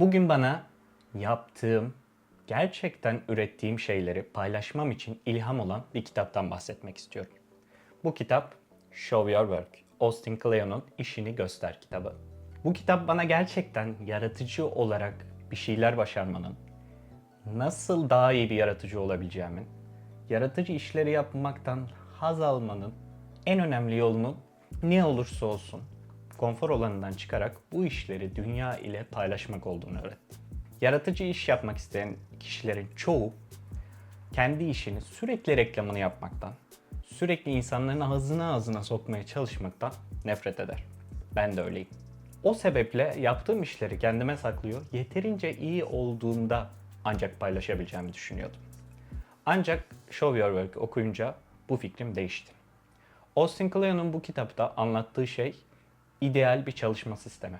Bugün bana yaptığım, gerçekten ürettiğim şeyleri paylaşmam için ilham olan bir kitaptan bahsetmek istiyorum. Bu kitap Show Your Work, Austin Kleon'un İşini Göster kitabı. Bu kitap bana gerçekten yaratıcı olarak bir şeyler başarmanın, nasıl daha iyi bir yaratıcı olabileceğimin, yaratıcı işleri yapmaktan haz almanın en önemli yolunun ne olursa olsun konfor alanından çıkarak bu işleri dünya ile paylaşmak olduğunu öğretti. Yaratıcı iş yapmak isteyen kişilerin çoğu kendi işini sürekli reklamını yapmaktan, sürekli insanların ağzına ağzına sokmaya çalışmaktan nefret eder. Ben de öyleyim. O sebeple yaptığım işleri kendime saklıyor, yeterince iyi olduğunda ancak paylaşabileceğimi düşünüyordum. Ancak Show Your Work okuyunca bu fikrim değişti. Austin Kleon'un bu kitapta anlattığı şey ideal bir çalışma sistemi.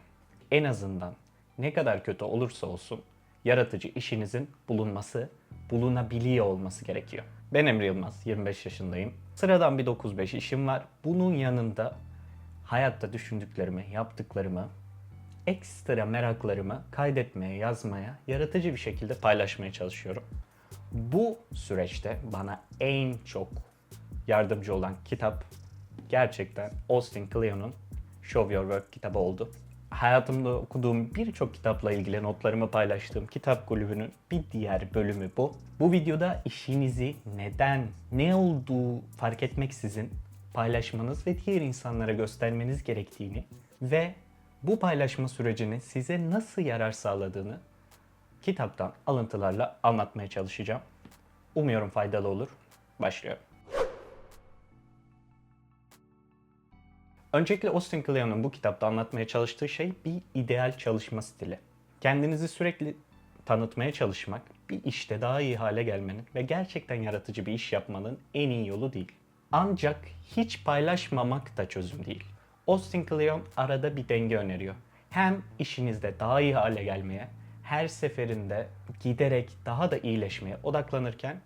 En azından ne kadar kötü olursa olsun yaratıcı işinizin bulunması, bulunabiliyor olması gerekiyor. Ben Emre Yılmaz, 25 yaşındayım. Sıradan bir 9-5 işim var. Bunun yanında hayatta düşündüklerimi, yaptıklarımı, ekstra meraklarımı kaydetmeye, yazmaya, yaratıcı bir şekilde paylaşmaya çalışıyorum. Bu süreçte bana en çok yardımcı olan kitap gerçekten Austin Kleon'un Show Your Work kitabı oldu. Hayatımda okuduğum birçok kitapla ilgili notlarımı paylaştığım kitap kulübünün bir diğer bölümü bu. Bu videoda işinizi neden, ne olduğu fark etmeksizin paylaşmanız ve diğer insanlara göstermeniz gerektiğini ve bu paylaşma sürecinin size nasıl yarar sağladığını kitaptan alıntılarla anlatmaya çalışacağım. Umuyorum faydalı olur. Başlıyorum. Öncelikle Austin Kleon'un bu kitapta anlatmaya çalıştığı şey bir ideal çalışma stili. Kendinizi sürekli tanıtmaya çalışmak bir işte daha iyi hale gelmenin ve gerçekten yaratıcı bir iş yapmanın en iyi yolu değil. Ancak hiç paylaşmamak da çözüm değil. Austin Kleon arada bir denge öneriyor. Hem işinizde daha iyi hale gelmeye, her seferinde giderek daha da iyileşmeye odaklanırken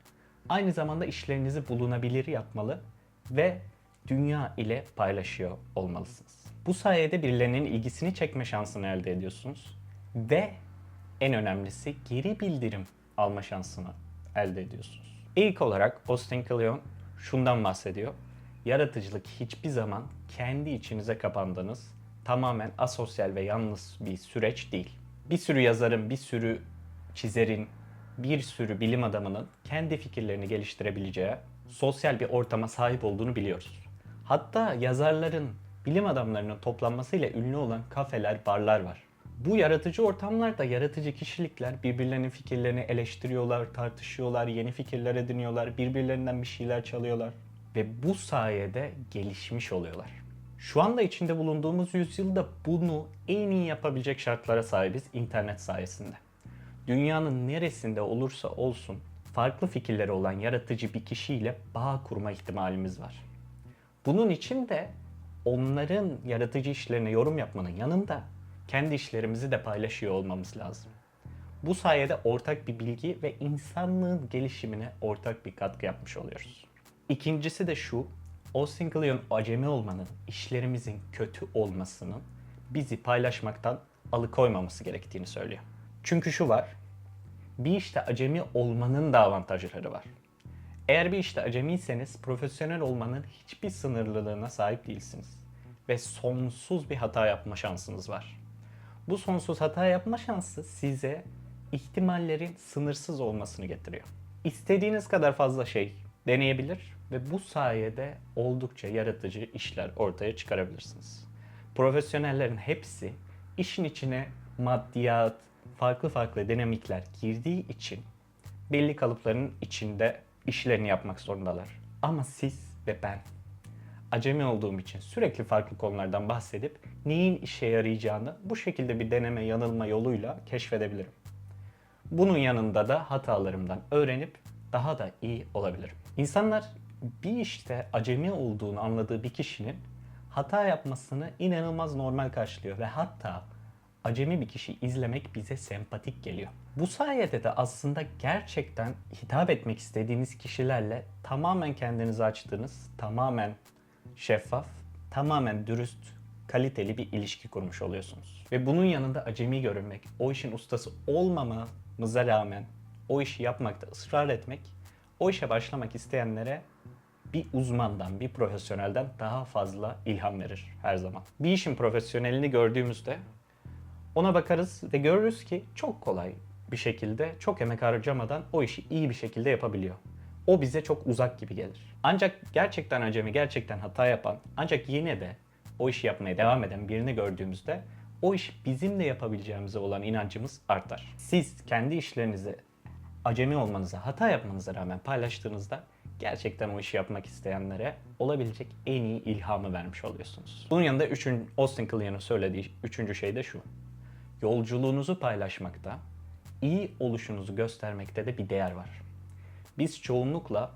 aynı zamanda işlerinizi bulunabilir yapmalı ve dünya ile paylaşıyor olmalısınız. Bu sayede birilerinin ilgisini çekme şansını elde ediyorsunuz ve en önemlisi geri bildirim alma şansını elde ediyorsunuz. İlk olarak Austin Kleon şundan bahsediyor. Yaratıcılık hiçbir zaman kendi içinize kapandığınız, tamamen asosyal ve yalnız bir süreç değil. Bir sürü yazarın, bir sürü çizerin, bir sürü bilim adamının kendi fikirlerini geliştirebileceği sosyal bir ortama sahip olduğunu biliyoruz. Hatta yazarların, bilim adamlarının toplanmasıyla ünlü olan kafeler, barlar var. Bu yaratıcı ortamlarda yaratıcı kişilikler birbirlerinin fikirlerini eleştiriyorlar, tartışıyorlar, yeni fikirler ediniyorlar, birbirlerinden bir şeyler çalıyorlar ve bu sayede gelişmiş oluyorlar. Şu anda içinde bulunduğumuz yüzyılda bunu en iyi yapabilecek şartlara sahibiz internet sayesinde. Dünyanın neresinde olursa olsun farklı fikirleri olan yaratıcı bir kişiyle bağ kurma ihtimalimiz var. Bunun için de onların yaratıcı işlerine yorum yapmanın yanında kendi işlerimizi de paylaşıyor olmamız lazım. Bu sayede ortak bir bilgi ve insanlığın gelişimine ortak bir katkı yapmış oluyoruz. İkincisi de şu, Austin Kleon acemi olmanın, işlerimizin kötü olmasının bizi paylaşmaktan alıkoymaması gerektiğini söylüyor. Çünkü şu var, bir işte acemi olmanın da avantajları var. Eğer bir işte acemiyseniz profesyonel olmanın hiçbir sınırlılığına sahip değilsiniz. Ve sonsuz bir hata yapma şansınız var. Bu sonsuz hata yapma şansı size ihtimallerin sınırsız olmasını getiriyor. İstediğiniz kadar fazla şey deneyebilir ve bu sayede oldukça yaratıcı işler ortaya çıkarabilirsiniz. Profesyonellerin hepsi işin içine maddiyat, farklı farklı dinamikler girdiği için belli kalıpların içinde işlerini yapmak zorundalar. Ama siz ve ben acemi olduğum için sürekli farklı konulardan bahsedip neyin işe yarayacağını bu şekilde bir deneme yanılma yoluyla keşfedebilirim. Bunun yanında da hatalarımdan öğrenip daha da iyi olabilirim. İnsanlar bir işte acemi olduğunu anladığı bir kişinin hata yapmasını inanılmaz normal karşılıyor ve hatta acemi bir kişi izlemek bize sempatik geliyor. Bu sayede de aslında gerçekten hitap etmek istediğiniz kişilerle tamamen kendinizi açtığınız, tamamen şeffaf, tamamen dürüst kaliteli bir ilişki kurmuş oluyorsunuz. Ve bunun yanında acemi görünmek, o işin ustası olmamamıza rağmen o işi yapmakta ısrar etmek, o işe başlamak isteyenlere bir uzmandan, bir profesyonelden daha fazla ilham verir her zaman. Bir işin profesyonelini gördüğümüzde ona bakarız ve görürüz ki çok kolay bir şekilde, çok emek harcamadan o işi iyi bir şekilde yapabiliyor. O bize çok uzak gibi gelir. Ancak gerçekten acemi, gerçekten hata yapan, ancak yine de o işi yapmaya devam eden birini gördüğümüzde o işi bizim de yapabileceğimize olan inancımız artar. Siz kendi işlerinizi acemi olmanıza, hata yapmanıza rağmen paylaştığınızda gerçekten o işi yapmak isteyenlere olabilecek en iyi ilhamı vermiş oluyorsunuz. Bunun yanında üçün, Austin Kleon'un söylediği üçüncü şey de şu. Yolculuğunuzu paylaşmakta, iyi oluşunuzu göstermekte de bir değer var. Biz çoğunlukla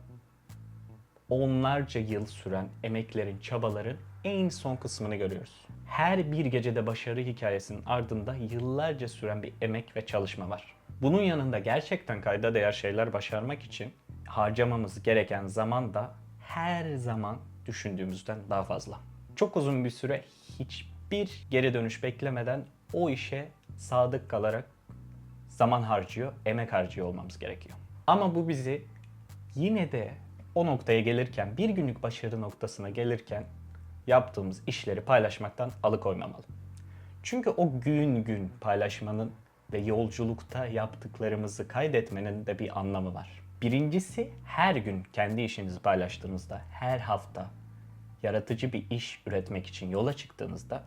onlarca yıl süren emeklerin, çabaların en son kısmını görüyoruz. Her bir gecede başarı hikayesinin ardında yıllarca süren bir emek ve çalışma var. Bunun yanında gerçekten kayda değer şeyler başarmak için harcamamız gereken zaman da her zaman düşündüğümüzden daha fazla. Çok uzun bir süre hiçbir geri dönüş beklemeden o işe sadık kalarak zaman harcıyor, emek harcıyor olmamız gerekiyor. Ama bu bizi yine de o noktaya gelirken, bir günlük başarı noktasına gelirken yaptığımız işleri paylaşmaktan alıkoymamalı. Çünkü o gün gün paylaşmanın ve yolculukta yaptıklarımızı kaydetmenin de bir anlamı var. Birincisi her gün kendi işinizi paylaştığınızda, her hafta yaratıcı bir iş üretmek için yola çıktığınızda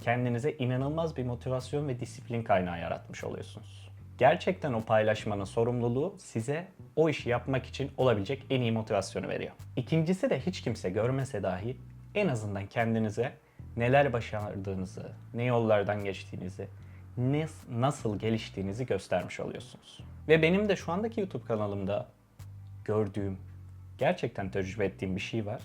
kendinize inanılmaz bir motivasyon ve disiplin kaynağı yaratmış oluyorsunuz. Gerçekten o paylaşmanın sorumluluğu size o işi yapmak için olabilecek en iyi motivasyonu veriyor. İkincisi de hiç kimse görmese dahi en azından kendinize neler başardığınızı, ne yollardan geçtiğinizi, ne, nasıl geliştiğinizi göstermiş oluyorsunuz. Ve benim de şu andaki YouTube kanalımda gördüğüm, gerçekten tecrübe ettiğim bir şey var.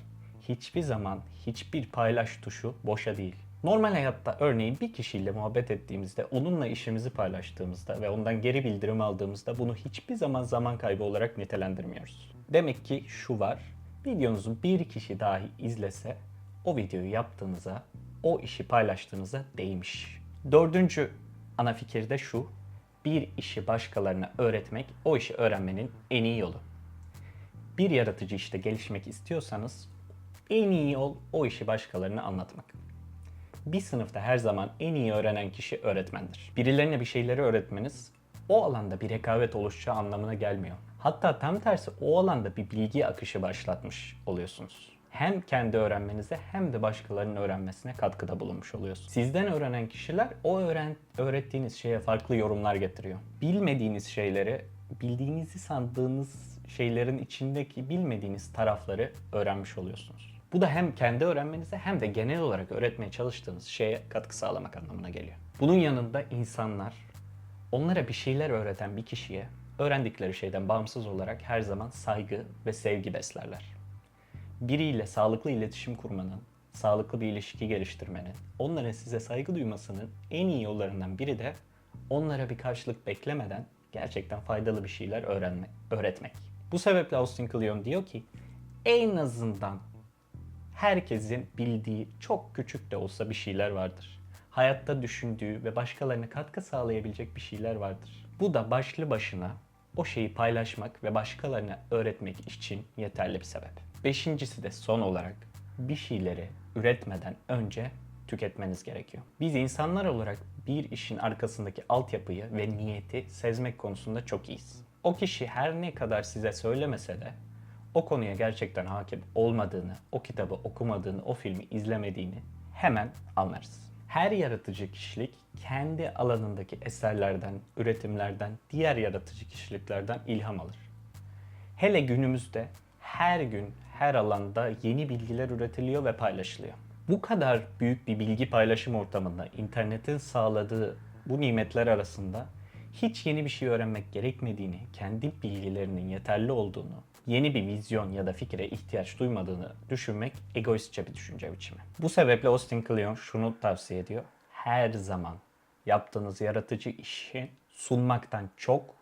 Hiçbir zaman hiçbir paylaş tuşu boşa değil. Normal hayatta örneğin bir kişiyle muhabbet ettiğimizde, onunla işimizi paylaştığımızda ve ondan geri bildirim aldığımızda bunu hiçbir zaman zaman kaybı olarak nitelendirmiyoruz. Demek ki şu var, videonuzu bir kişi dahi izlese o videoyu yaptığınıza, o işi paylaştığınıza değmiş. Dördüncü ana fikir de şu, bir işi başkalarına öğretmek o işi öğrenmenin en iyi yolu. Bir yaratıcı işte gelişmek istiyorsanız en iyi yol o işi başkalarına anlatmak. Bir sınıfta her zaman en iyi öğrenen kişi öğretmendir. Birilerine bir şeyleri öğretmeniz o alanda bir rekabet oluşacağı anlamına gelmiyor. Hatta tam tersi o alanda bir bilgi akışı başlatmış oluyorsunuz. Hem kendi öğrenmenize hem de başkalarının öğrenmesine katkıda bulunmuş oluyorsunuz. Sizden öğrenen kişiler o öğren öğrettiğiniz şeye farklı yorumlar getiriyor. Bilmediğiniz şeyleri, bildiğinizi sandığınız şeylerin içindeki bilmediğiniz tarafları öğrenmiş oluyorsunuz. Bu da hem kendi öğrenmenize hem de genel olarak öğretmeye çalıştığınız şeye katkı sağlamak anlamına geliyor. Bunun yanında insanlar onlara bir şeyler öğreten bir kişiye öğrendikleri şeyden bağımsız olarak her zaman saygı ve sevgi beslerler. Biriyle sağlıklı iletişim kurmanın, sağlıklı bir ilişki geliştirmenin, onların size saygı duymasının en iyi yollarından biri de onlara bir karşılık beklemeden gerçekten faydalı bir şeyler öğrenmek, öğretmek. Bu sebeple Austin Kleon diyor ki en azından herkesin bildiği çok küçük de olsa bir şeyler vardır. Hayatta düşündüğü ve başkalarına katkı sağlayabilecek bir şeyler vardır. Bu da başlı başına o şeyi paylaşmak ve başkalarına öğretmek için yeterli bir sebep. Beşincisi de son olarak bir şeyleri üretmeden önce tüketmeniz gerekiyor. Biz insanlar olarak bir işin arkasındaki altyapıyı ve niyeti sezmek konusunda çok iyiyiz. O kişi her ne kadar size söylemese de o konuya gerçekten hakim olmadığını, o kitabı okumadığını, o filmi izlemediğini hemen anlarız. Her yaratıcı kişilik kendi alanındaki eserlerden, üretimlerden, diğer yaratıcı kişiliklerden ilham alır. Hele günümüzde her gün her alanda yeni bilgiler üretiliyor ve paylaşılıyor. Bu kadar büyük bir bilgi paylaşım ortamında internetin sağladığı bu nimetler arasında hiç yeni bir şey öğrenmek gerekmediğini, kendi bilgilerinin yeterli olduğunu, yeni bir vizyon ya da fikre ihtiyaç duymadığını düşünmek egoistçe bir düşünce biçimi. Bu sebeple Austin Kleon şunu tavsiye ediyor. Her zaman yaptığınız yaratıcı işi sunmaktan çok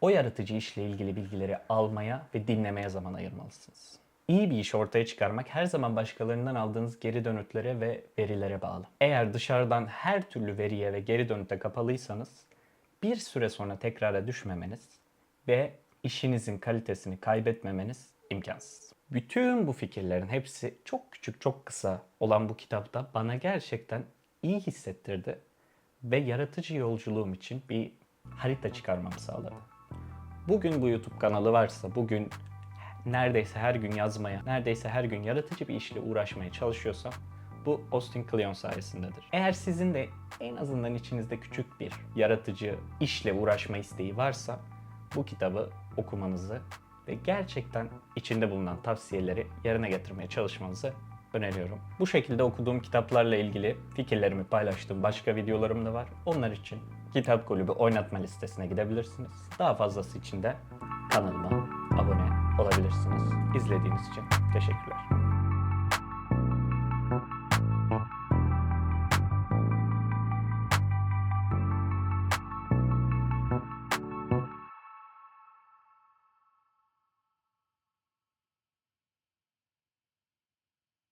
o yaratıcı işle ilgili bilgileri almaya ve dinlemeye zaman ayırmalısınız. İyi bir iş ortaya çıkarmak her zaman başkalarından aldığınız geri dönütlere ve verilere bağlı. Eğer dışarıdan her türlü veriye ve geri dönüte kapalıysanız bir süre sonra tekrara düşmemeniz ve işinizin kalitesini kaybetmemeniz imkansız. Bütün bu fikirlerin hepsi çok küçük, çok kısa olan bu kitapta bana gerçekten iyi hissettirdi ve yaratıcı yolculuğum için bir harita çıkarmamı sağladı. Bugün bu YouTube kanalı varsa, bugün neredeyse her gün yazmaya, neredeyse her gün yaratıcı bir işle uğraşmaya çalışıyorsam bu Austin Kleon sayesindedir. Eğer sizin de en azından içinizde küçük bir yaratıcı işle uğraşma isteği varsa bu kitabı okumanızı ve gerçekten içinde bulunan tavsiyeleri yerine getirmeye çalışmanızı öneriyorum. Bu şekilde okuduğum kitaplarla ilgili fikirlerimi paylaştığım başka videolarım da var. Onlar için Kitap Kulübü oynatma listesine gidebilirsiniz. Daha fazlası için de kanalıma abone olabilirsiniz. İzlediğiniz için teşekkürler.